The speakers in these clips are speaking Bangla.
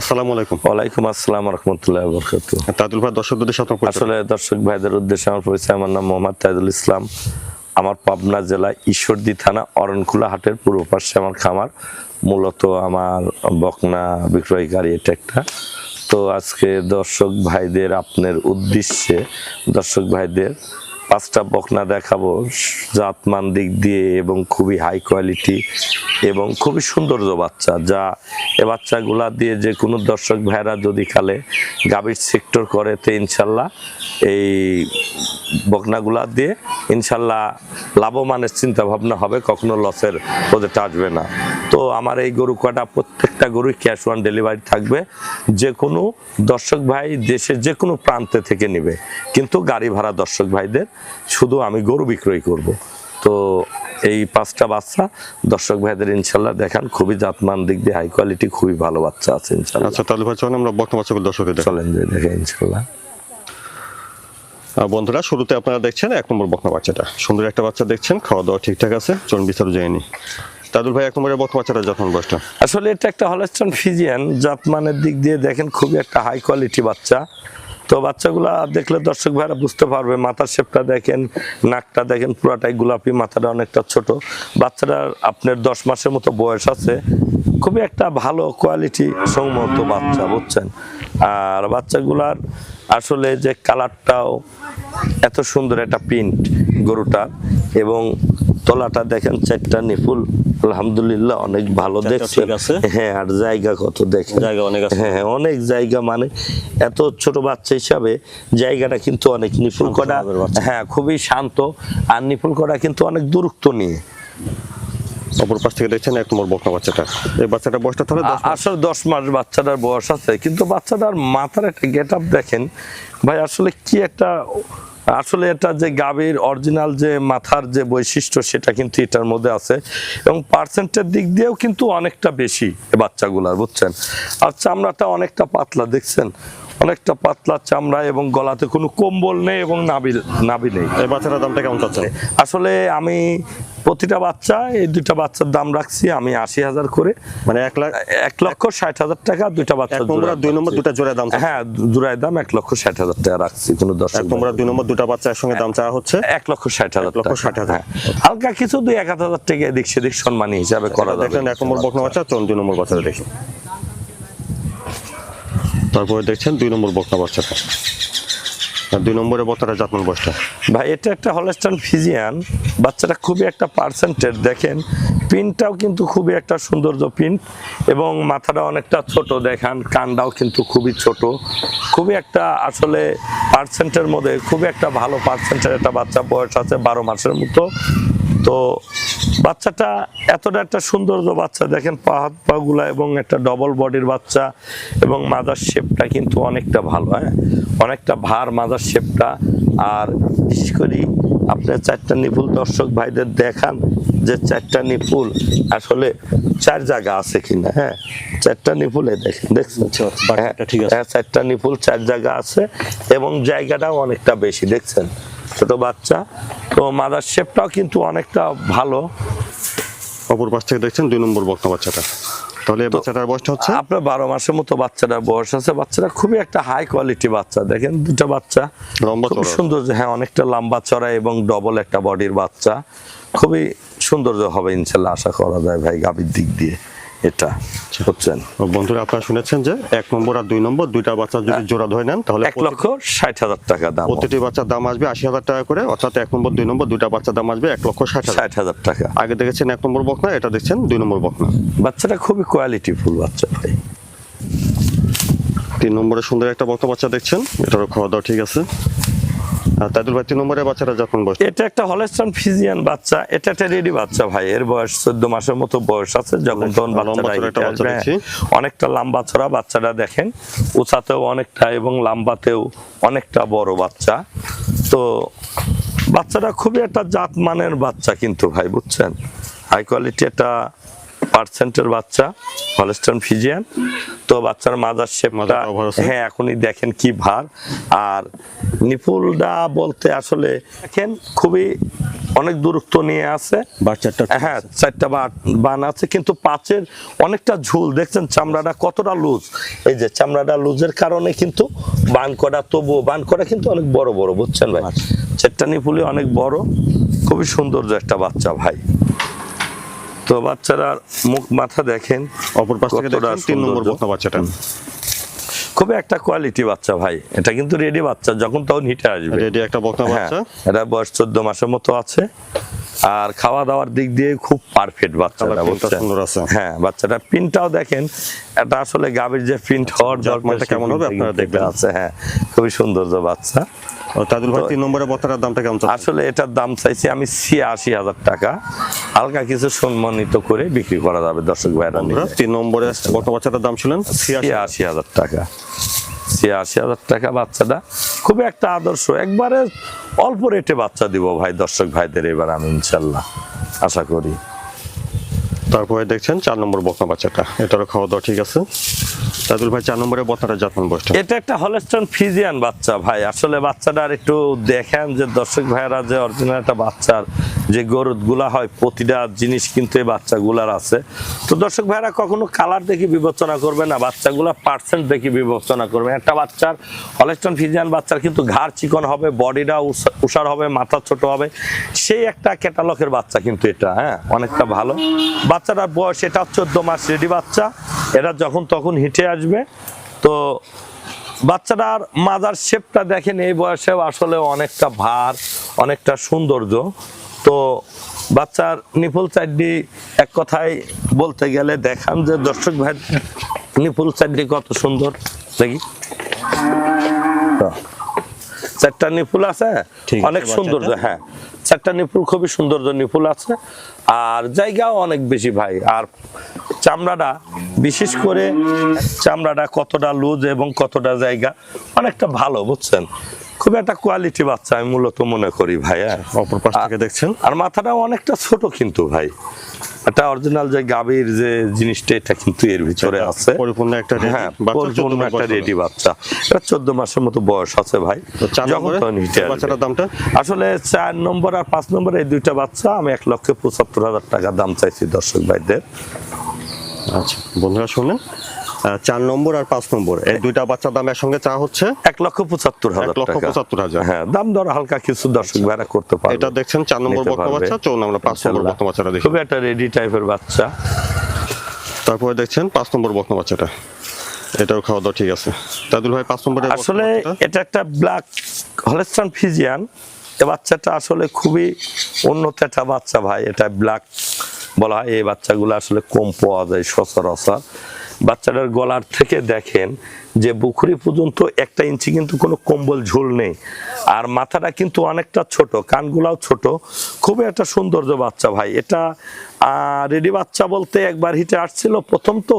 আসসালামু আলাইকুম। ওয়ালাইকুম আসসালাম রহমতুল্লাহ বরকাত তাদুল ভাই দর্শকদের সাথে পরিচয় আসলে দর্শক ভাইদের উদ্দেশ্যে আমার পরিচয় আমার নাম মোহাম্মদ তাইদুল ইসলাম। আমার পাবনা জেলা ঈশ্বরদী থানা অরণখোলা হাটের পূর্ব পাশে আমার খামার। মূলত আমার বকনা বিক্রয়কারী এটা একটা। তো আজকে দর্শক ভাইদের আপনার উদ্দেশ্যে দর্শক ভাইদের পাঁচটা বকনা দেখাবো, জাতমান দিক দিয়ে এবং খুবই হাই কোয়ালিটি এবং খুবই সৌন্দর্য বাচ্চা, যা এ বাচ্চাগুলা দিয়ে যে কোনো দর্শক ভাইরা যদি খালে গাভীর সেক্টর করে তো ইনশাল্লাহ এই বকনাগুলা দিয়ে ইনশাল্লাহ লাভবানের চিন্তা ভাবনা হবে, কখনো লসের প্রজেক্ট আসবে না। তো আমার এই গরু কটা প্রত্যেকটা গরুই ক্যাশ অন ডেলিভারি থাকবে যে কোনো দর্শক ভাই দেশের যে কোনো প্রান্তে থেকে নেবে, কিন্তু গাড়ি ভাড়া দর্শক ভাইদের শুধু আমি গরু বিক্রয় করব। তো এই পাঁচটা বাচ্চা দর্শক ভাইদের ইনশাল্লাহ দেখান খুবই জাতমান দিক দিয়ে হাই কোয়ালিটি খুবই ভালো বাচ্চা আছে ইনশাল্লাহ। আচ্ছা ভাই চলুন আমরা বর্তমান বাচ্চাগুলো দর্শকদের দেখাই। চলেন যে দেখে ইনশাল্লাহ। আহ, বন্ধুরা শুরুতে আপনারা দেখছেন এক নম্বর বকনা বাচ্চাটা। সুন্দর একটা বাচ্চা দেখছেন খাওয়া দাওয়া ঠিকঠাক আছে চলুন বিস্তারিত যায়নি। তাদুল ভাই এক নম্বরের বকনা বাচ্চাটা যখন বয়সটা? আসলে এটা একটা হলস্টন ফিজিয়ান জাতমানের দিক দিয়ে দেখেন খুবই একটা হাই কোয়ালিটি বাচ্চা। তো বাচ্চাগুলা দেখলে দর্শক ভাইরা বুঝতে পারবে, মাথার শেপটা দেখেন, নাকটা দেখেন, পুরাটাই গোলাপি, মাথাটা অনেকটা ছোট। বাচ্চাটার আপনার দশ মাসের মতো বয়স আছে, খুবই একটা ভালো কোয়ালিটি সম্মত বাচ্চা, বুঝছেন? আর বাচ্চাগুলার আসলে যে কালারটাও এত সুন্দর একটা প্রিন্ট গরুটার এবং তলাটা দেখেন চারটা নিপুল। আলহামদুলিল্লাহ অনেক ভালো দেখছে হ্যাঁ আর জায়গা কত দেখেন। জায়গা অনেক আছে। হ্যাঁ হ্যাঁ, অনেক জায়গা মানে এত ছোট বাচ্চা হিসাবে জায়গাটা কিন্তু অনেক নিপুল করা হ্যাঁ খুবই শান্ত। আর নিপুল করা কিন্তু অনেক দূরত্ব নিয়ে। অপর পাশ থেকে দেখছেন এক নম্বর বকনা বাচ্চাটা। এই বাচ্চাটা বয়সটা তাহলে আসলে দশ মাস বাচ্চাটার বয়স আছে কিন্তু বাচ্চাটার মাথার একটা গেট আপ দেখেন। ভাই আসলে কি একটা আসলে এটা যে গাভীর অরিজিনাল যে মাথার যে বৈশিষ্ট্য, সেটা কিন্তু এটার মধ্যে আছে এবং পার্সেন্টের দিক দিয়েও কিন্তু অনেকটা বেশি বাচ্চাগুলার, বুঝছেন? আর চামড়াটা অনেকটা পাতলা, দেখছেন? অনেকটা পাতলা চামড়া এবং গলাতে কোনো কম্বল নেই এবং নাবি নাবি নেই। এই বাচ্চাটার দামটা কেমন চাচ্ছেন? আসলে আমি প্রতিটা বাচ্চা এই দুইটা বাচ্চার দাম রাখছি আমি আশি হাজার করে। মানে এক লাখ এক লক্ষ ষাট হাজার টাকা দুইটা বাচ্চা দুই নম্বর দুটা জোড়ায় দাম হ্যাঁ জোড়ায় দাম এক লক্ষ ষাট হাজার টাকা রাখছি কোনো এক নম্বর দুই নম্বর দুটা বাচ্চা একসঙ্গে দাম চাওয়া হচ্ছে? এক লক্ষ ষাট হাজার লক্ষ ষাট হাজার। হ্যাঁ। হালকা কিছু দুই এক হাজার টাকা এদিক সেদিক সম্মানী হিসাবে করা যাবে। এক নম্বর বকনা বাচ্চা চলুন দুই নম্বর বাচ্চা দেখি। তারপরে দেখছেন দুই নম্বর বকনা বাচ্চাটা আর দুই নম্বরে বাচ্চাটা জাতমান বয়সটা? ভাই, এটা একটা হলস্টান ফিজিয়ান, বাচ্চাটা খুবই একটা পার্সেন্টেজ দেখেন, পিনটাও কিন্তু খুবই একটা সৌন্দর্য পিন, এবং মাথাটা অনেকটা ছোট, দেখান, কানটাও কিন্তু খুবই ছোট, খুবই একটা আসলে পার্সেন্টের মধ্যে খুবই একটা ভালো পার্সেন্টের একটা বাচ্চা বয়স আছে বারো মাসের মতো, তো বাচ্চাটা এতটা একটা সৌন্দর্য বাচ্চা দেখেন পা হাত পাগুলা এবং একটা ডবল বডির বাচ্চা এবং মাদার শেপটা কিন্তু অনেকটা ভালো হ্যাঁ? অনেকটা ভার মাদার শেপটা আর বিশেষ করে আপনার চারটা নিপুল দর্শক ভাইদের দেখান যে চারটা নিপুল আসলে চার জায়গা আছে কিনা হ্যাঁ? চারটা নিপুলে দেখেন দেখছেন? আচ্ছা, আছে। হ্যাঁ চারটা নিপুল চার জায়গা আছে এবং জায়গাটাও অনেকটা বেশি দেখছেন? ছোট বাচ্চা। তো মাদার শেপটাও কিন্তু অনেকটা ভালো। অপর পাশ থেকে দেখছেন দুই নম্বর বকনা বাচ্চাটা। তাহলে বাচ্চাটার বয়সটা হচ্ছে? আপনার বারো মাসের মতো বাচ্চাটার বয়স আছে। বাচ্চাটা খুবই একটা হাই কোয়ালিটি বাচ্চা। দেখেন দুটো বাচ্চা। লম্বা খুব সুন্দর হ্যাঁ অনেকটা লম্বা চড়া এবং ডবল একটা বডির বাচ্চা। খুবই সৌন্দর্য হবে ইনশাল্লাহ আশা করা যায় ভাই গাভীর দিক দিয়ে। এটা বুঝছেন বন্ধুরা আপনারা শুনেছেন যে এক নম্বর আর দুই নম্বর দুইটা বাচ্চা যদি জোড়া ধরে নেন তাহলে এক লক্ষ ষাট হাজার টাকা দাম প্রতিটি বাচ্চার দাম আসবে আশি হাজার টাকা করে অর্থাৎ এক নম্বর দুই নম্বর দুইটা বাচ্চার দাম আসবে এক লক্ষ ষাট ষাট হাজার টাকা। আগে দেখেছেন এক নম্বর বকনা এটা দেখছেন দুই নম্বর বকনা। বাচ্চাটা খুবই কোয়ালিটি ফুল বাচ্চা ভাই। তিন নম্বরে সুন্দর একটা বকনা বাচ্চা দেখছেন এটারও খাওয়া দাওয়া ঠিক আছে। ভাই তিন নম্বরের বাচ্চাটা যখন বয়স? এটা একটা হলস্টান ফিজিয়ান বাচ্চা। এটা একটা রেডি বাচ্চা ভাই। এর বয়স চোদ্দ মাসের মতো বয়স আছে যখন তখন বাচ্চা। দেখছি। অনেকটা লম্বা ছড়া বাচ্চাটা দেখেন। উঁচাতেও অনেকটা এবং লম্বাতেও অনেকটা বড় বাচ্চা। তো বাচ্চাটা খুবই একটা জাত মানের বাচ্চা কিন্তু ভাই বুঝছেন? হাই কোয়ালিটি একটা পার্সেন্টের বাচ্চা হলস্টন ফিজিয়ান। তো বাচ্চার মাদার শেপটা হ্যাঁ এখনই দেখেন কি ভার। আর নিপুলটা বলতে আসলে দেখেন খুবই অনেক দূরত্ব নিয়ে আছে। বাচ্চাটা হ্যাঁ চারটা বান আছে কিন্তু পাঁচের অনেকটা ঝুল। দেখছেন চামড়াটা কতটা লুজ এই যে চামড়াটা লুজের কারণে কিন্তু বান করা তবুও বান করা কিন্তু অনেক বড় বড় বুঝছেন ভাই? আচ্ছা। চারটা নিপুলি অনেক বড়। খুবই সৌন্দর্য একটা বাচ্চা ভাই। তো বাচ্চারা মুখ মাথা দেখেন অপর পাশ থেকে দেখেন তিন নম্বর। বকনা বাচ্চাটা। খুব একটা কোয়ালিটি বাচ্চা ভাই। এটা কিন্তু রেডি বাচ্চা যখন তখন হিটে আসবে। রেডি একটা বকনা হ্যাঁ বাচ্চা। এটা বয়স চোদ্দ মাসের মতো আছে। আর খাওয়া দাওয়ার দিক দিয়ে খুব পারফেক্ট বাচ্চাটা? সুন্দর আছে। হ্যাঁ বাচ্চাটার প্রিন্টটাও দেখেন এটা আসলে গাভীর যে প্রিন্ট হওয়ার দরকার কেমন হবে আপনারা দেখবেন। আছে হ্যাঁ খুবই সৌন্দর্য বাচ্চা ও তাজুল ভাই তিন নম্বরের বকনাটার দামটা কেমন? আসলে এটার দাম চাইছি আমি ছিয়াশি হাজার টাকা হালকা কিছু সম্মানিত করে বিক্রি করা যাবে দর্শক ভাইরা তিন নম্বরে বাচ্চাটার দাম ছিলেন ছিয়াশি ছিয়াশি হাজার টাকা ছিয়াশি হাজার টাকা বাচ্চাটা খুবই একটা আদর্শ একবারে অল্প রেটে বাচ্চা দিব ভাই দর্শক ভাইদের এবার আমি ইনশাল্লাহ আশা করি। তারপরে দেখছেন চার নম্বর বকনা বাচ্চাটা এটারও খাওয়া দাওয়া ঠিক আছে। তাজুল ভাই চার নম্বরে বকনাটা জাতমান বয়সটা। এটা একটা হলস্টন ফিজিয়ান বাচ্চা ভাই আসলে বাচ্চাটার একটু দেখেন যে দর্শক ভাইরা যে অরিজিনাল একটা বাচ্চার যে গরুদগুলা হয়, প্রতিটা জিনিস কিন্তু এই বাচ্চাগুলার আছে। তো দর্শক ভাইরা, কখনো কালার দেখে বিবেচনা করবে না, বাচ্চাগুলা পার্সেন্ট দেখে বিবেচনা করবে। একটা বাচ্চার হলস্টন ফিজিয়ান বাচ্চার কিন্তু ঘাড় চিকন হবে বডিটা উষার হবে, মাথা ছোট হবে। সেই একটা ক্যাটালগের বাচ্চা কিন্তু এটা হ্যাঁ অনেকটা ভালো। বাচ্চাটার বয়স এটা চোদ্দ মাস রেডি বাচ্চা। এটা যখন তখন হিটে আসবে। তো বাচ্চাটার মাজার শেপটা দেখেন, এই বয়সেও আসলে অনেকটা ভার, অনেকটা সৌন্দর্য। তো বাচ্চার নিপুল চাড্ডি এক কথায় বলতে গেলে দেখান যে দর্শক ভাই নিপুল চাড্ডি কত সুন্দর। দেখি। চারটা নিপুল আছে? অনেক। সৌন্দর্য হ্যাঁ। চারটা নিপুল খুবই সৌন্দর্য নিপুল আছে। আর জায়গাও অনেক বেশি ভাই। আর চামড়াটা বিশেষ করে চামড়াটা কতটা লুজ এবং কতটা জায়গা অনেকটা ভালো বুঝছেন? খুব একটা কোয়ালিটি বাচ্চা আমি মূলত মনে করি ভাই হ্যাঁ অপর পাশ থেকে দেখছেন? আর মাথাটা অনেকটা ছোট কিন্তু ভাই। এটা অরিজিনাল যে গাভীর যে জিনিসটা এটা কিন্তু এর ভিতরে আছে। পরিপূর্ণ একটা হ্যাঁ পরিপূর্ণ একটা রেডি বাচ্চা। এটা চোদ্দ মাসের মতো বয়স আছে ভাই। বাচ্চাটার দামটা? আসলে চার নম্বর আর পাঁচ নম্বর এই দুইটা বাচ্চা আমি এক লক্ষ পঁচাত্তর হাজার টাকা দাম চাইছি দর্শক ভাইদের। আচ্ছা বন্ধুরা শুনলেন আহ, চার নম্বর আর পাঁচ নম্বর। এই দুইটা বাচ্চার দাম একসঙ্গে চা হচ্ছে? এক লক্ষ পঁচাত্তর হাজার লক্ষ পঁচাত্তর হাজার। হ্যাঁ দাম দর হালকা কিছু দর্শক ভাইরা করতে পারবে। এটা দেখছেন চার নম্বর পারবে। বাচ্চা চৌন আমরা পাঁচ নম্বর। বকনা বাচ্চাটা দেখি। খুবই একটা রেডি টাইপের বাচ্চা। তারপরে দেখছেন পাঁচ নম্বর বকনা বাচ্চাটা। এটাও খাওয়া দাওয়া ঠিক আছে। তাদুল ভাই পাঁচ নম্বরের বকনা আসলে এটা একটা ব্ল্যাক হলেস্টান ফিজিয়ান এ বাচ্চাটা আসলে খুবই উন্নত একটা বাচ্চা ভাই। এটা ব্ল্যাক বলা হয়। এই বাচ্চাগুলো আসলে কম পাওয়া যায় সচরাচর। বাচ্চাটার গলার থেকে দেখেন যে বুকুরি পর্যন্ত একটা ইঞ্চি কিন্তু কোনো কম্বল ঝোল নেই। আর মাথাটা কিন্তু অনেকটা ছোট, কানগুলাও ছোট। খুবই একটা সৌন্দর্য বাচ্চা ভাই। এটা রেডি বাচ্চা বলতে একবার হিটে আসছিল প্রথম তো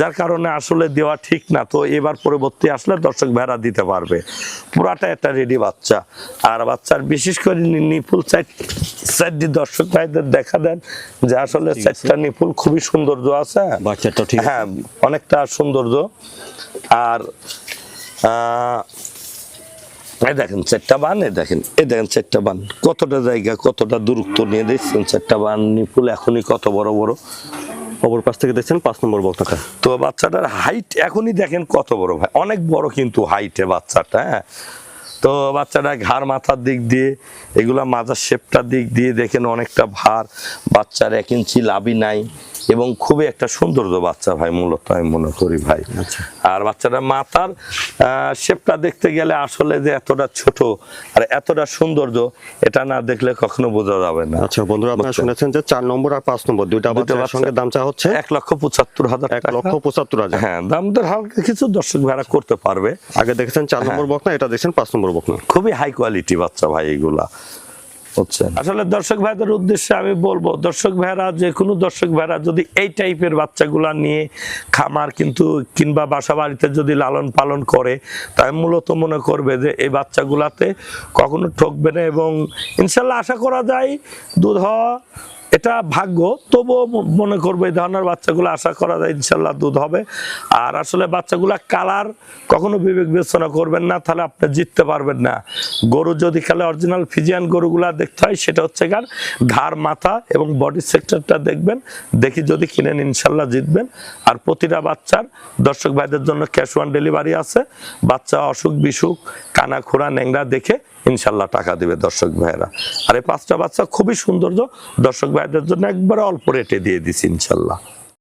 যার কারণে আসলে দেওয়া ঠিক না। তো এবার পরবর্তী আসলে দর্শক ভেড়া দিতে পারবে। পুরাটা একটা রেডি বাচ্চা। আর বাচ্চার বিশেষ করে নিপুল সাইড সাইডটি দর্শক ভাইদের দেখা দেন যে আসলে চারটা নিপুল খুবই সৌন্দর্য আছে। বাচ্চাটা ঠিক আছে। হ্যাঁ অনেকটা সৌন্দর্য। আর এই দেখেন চারটা বান এই দেখেন এই দেখেন চারটা বান। কতটা জায়গা কতটা দূরত্ব নিয়ে দেখছেন চারটা বান নিপুল এখনই কত বড় বড়। অপর পাশ থেকে দেখছেন পাঁচ নম্বর বকনাটা তো বাচ্চাটার হাইট এখনই দেখেন কত বড় ভাই। অনেক বড় কিন্তু হাইটে বাচ্চাটা হ্যাঁ। তো বাচ্চাটা ঘাড় মাথার দিক দিয়ে এগুলা মাথার শেপটার দিক দিয়ে দেখেন অনেকটা ভার। বাচ্চার এক ইঞ্চি লাভই নাই। এবং খুবই একটা সৌন্দর্য বাচ্চা ভাই মূলত আমি মনে করি ভাই। আর বাচ্চাটা মাথার শেপটা দেখতে গেলে আসলে যে এতটা ছোট আর এতটা সৌন্দর্য এটা না দেখলে কখনো বোঝা যাবে না। আচ্ছা বন্ধুরা আপনারা শুনেছেন যে চার নম্বর আর পাঁচ নম্বর দুইটা বাচ্চার সঙ্গে দাম চা হচ্ছে? এক লক্ষ পঁচাত্তর হাজার এক লক্ষ পঁচাত্তর হাজার। হ্যাঁ দাম দর হালকা কিছু দর্শক ভাড়া করতে পারবে। আগে দেখেছেন চার হ্যাঁ। নম্বর বকনা এটা দেখছেন পাঁচ নম্বর বকনা। খুবই হাই কোয়ালিটি বাচ্চা ভাই এগুলা। আসলে দর্শক ভাইদের উদ্দেশ্যে আমি বলব, দর্শক ভাইরা, যে কোনো দর্শক ভাইরা যদি এই টাইপের বাচ্চাগুলা নিয়ে খামার কিন্তু কিংবা বাসা বাড়িতে যদি লালন পালন করে, তাই মূলত মনে করবে যে এই বাচ্চাগুলাতে কখনো ঠকবে না এবং ইনশাল্লাহ আশা করা যায় দুধ এটা ভাগ্য। তবুও মনে করব এই ধরনের বাচ্চাগুলো আশা করা যায় ইনশাল্লাহ দুধ হবে। আর আসলে বাচ্চাগুলা কালার কখনো বিবেক বিবেচনা করবেন না, তাহলে আপনি জিততে পারবেন না। গরু যদি খেলে অরিজিনাল ফিজিয়ান গরুগুলা দেখতে হয়, সেটা হচ্ছে কার? ঘাড়, মাথা এবং বডি সেক্টরটা দেখবেন, দেখি যদি কিনেন ইনশাল্লাহ জিতবেন। আর প্রতিটা বাচ্চার দর্শক ভাইদের জন্য ক্যাশ অন ডেলিভারি আছে। বাচ্চা অসুখ, বিসুখ, কানা, খোড়া ন্যাংরা দেখে ইনশাল্লাহ টাকা দিবে দর্শক ভাইয়েরা। আর এই পাঁচটা বাচ্চা খুবই সৌন্দর্য। দর্শক ভাইদের জন্য একবারে অল্প রেটে দিয়ে দিছি ইনশাল্লাহ।